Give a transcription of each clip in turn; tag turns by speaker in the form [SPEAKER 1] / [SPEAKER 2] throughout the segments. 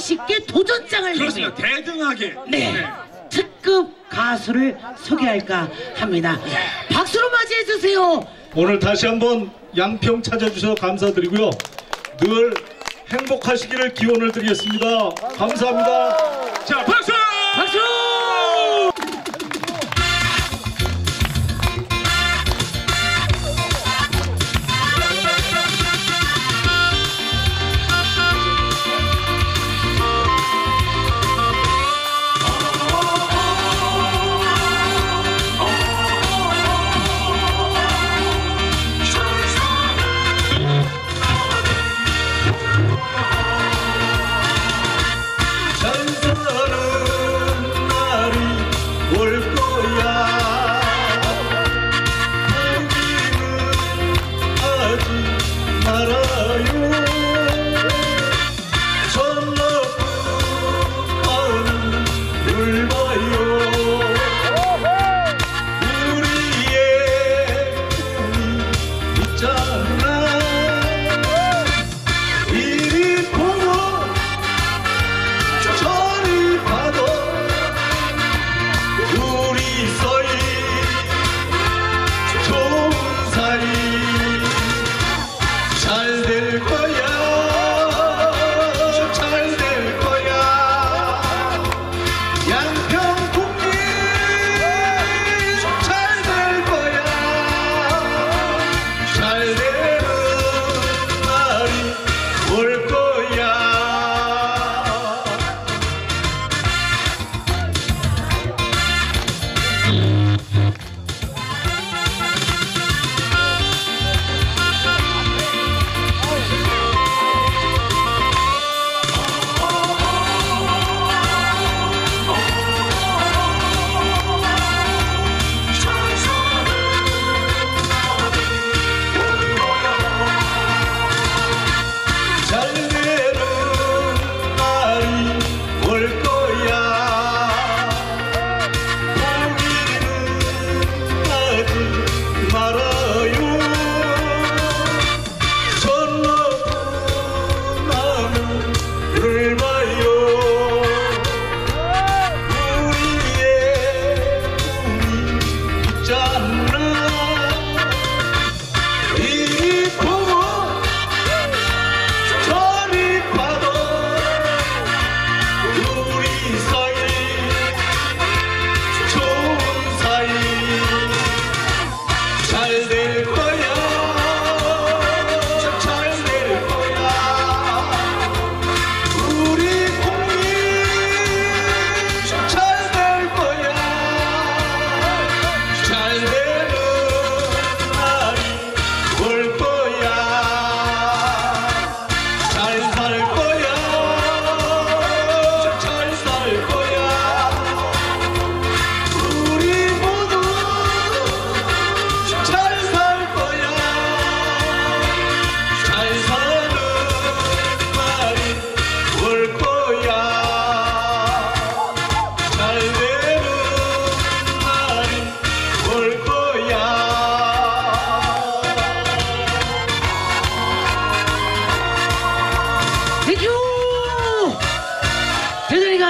[SPEAKER 1] 50개 도전장을
[SPEAKER 2] 그렇습니다. 대등하게.
[SPEAKER 1] 네. 특급 가수를 소개할까 합니다. 박수로 맞이해 주세요.
[SPEAKER 3] 오늘 다시 한번 양평 찾아주셔서 감사드리고요. 늘 행복하시기를 기원을 드리겠습니다. 감사합니다.
[SPEAKER 2] 자, 박수!
[SPEAKER 1] 박수!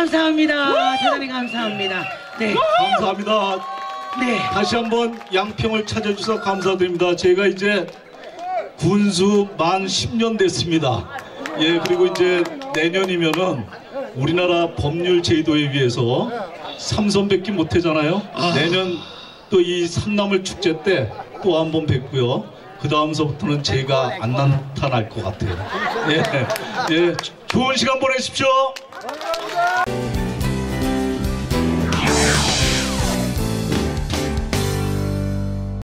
[SPEAKER 1] 감사합니다. 대단히 감사합니다. 네.
[SPEAKER 3] 감사합니다.
[SPEAKER 1] 네.
[SPEAKER 3] 다시 한번 양평을 찾아주셔서 감사드립니다. 제가 이제 군수 만 10년 됐습니다. 예, 그리고 이제 내년이면은 우리나라 법률 제도에 비해서 삼선밖에 못하잖아요. 내년 또 이 삼나물 축제 때 또 한 번 뵙고요. 그 다음서부터는 제가 안 나타날 것 같아요. 예, 예, 좋은 시간 보내십시오. 감사합니다.